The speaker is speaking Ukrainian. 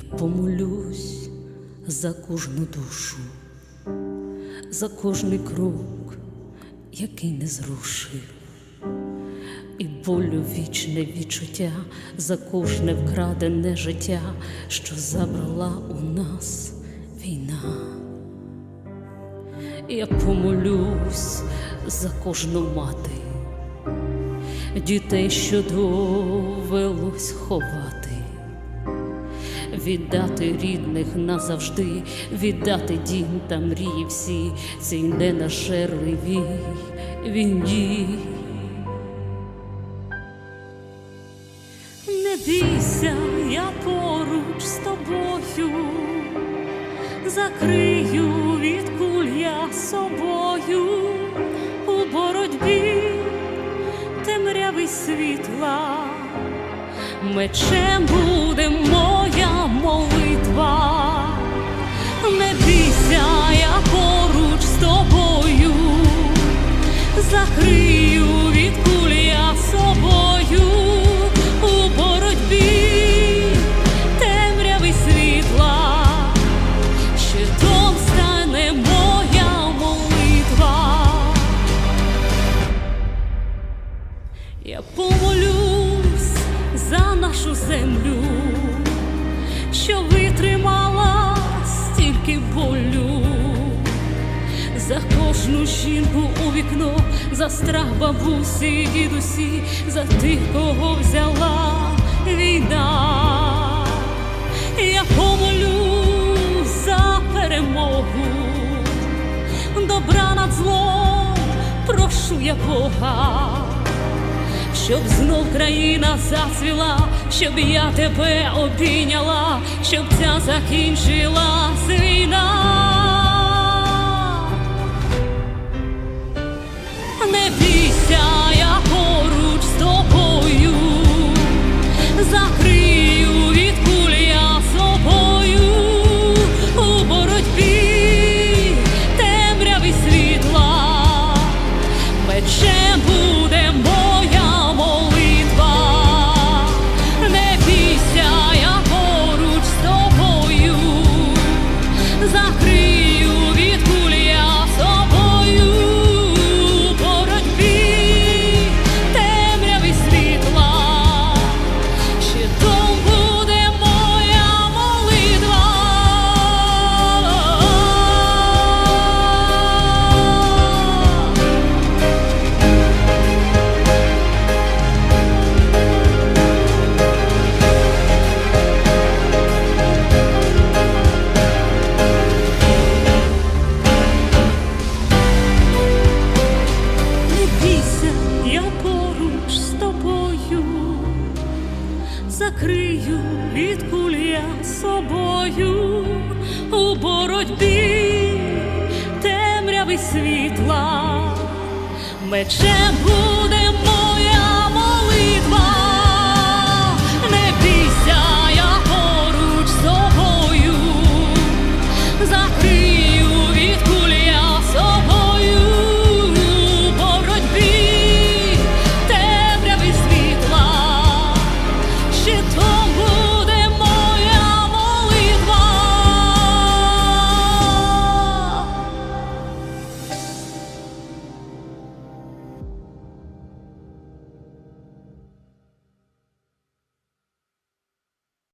помолюсь за кожну душу, за кожний крок, який не зрушив, і болю вічне відчуття за кожне вкрадене життя, що забрала у нас війна. Я помолюсь за кожну мати, дітей, що довелось ховати, віддати рідних назавжди, віддати дім та мрії всі. Цій ненажерливій війні. Не бійся, я поруч з тобою, закрию від куль я собою. У боротьбі темряви світла, мечем буде закрию від куль я собою у боротьбі темряви світла, щитом стане моя молитва. Я помолюсь за нашу землю, що витримала жінку у вікно, за страх бабусі і дідусі, за тих, кого взяла війна. Я помолюсь за перемогу, добра над злом, прошу я Бога щоб знов країна зацвіла, щоб я тебе обійняла, щоб ця закінчилась війна. Закрию від кулія собою. У боротьбі темряви світла, мечем буде